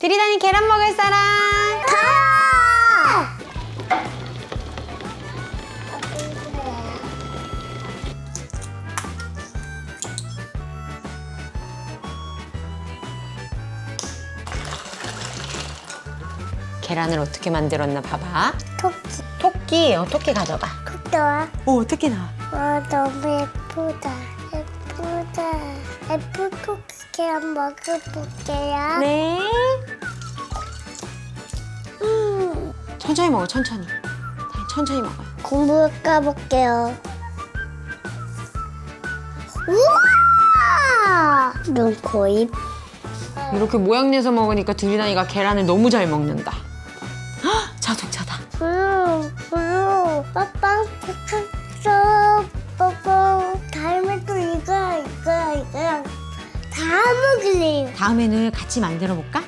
드리다니 계란 먹을 사람. 계란을 어떻게 만들었나 봐봐. 토끼 토끼, 어, 토끼 가져봐. 토끼와 오, 토끼 나와. 와 너무 예쁘다 예쁘다 예쁜 토끼 계란 먹어볼게요 네. 천천히 먹어, 천천히. 천천히 먹어요. 국물 까볼게요 우와 눈 코 입 이렇게 모양 내서 먹으니까 드리다니가 계란을 너무 잘 먹는다. 헉, 자동차다. 블루 블루 빠빵 탁탁 빠빵 다음에 또 이거 이거 이거랑 다 먹을래요 다음에는 같이 만들어 볼까?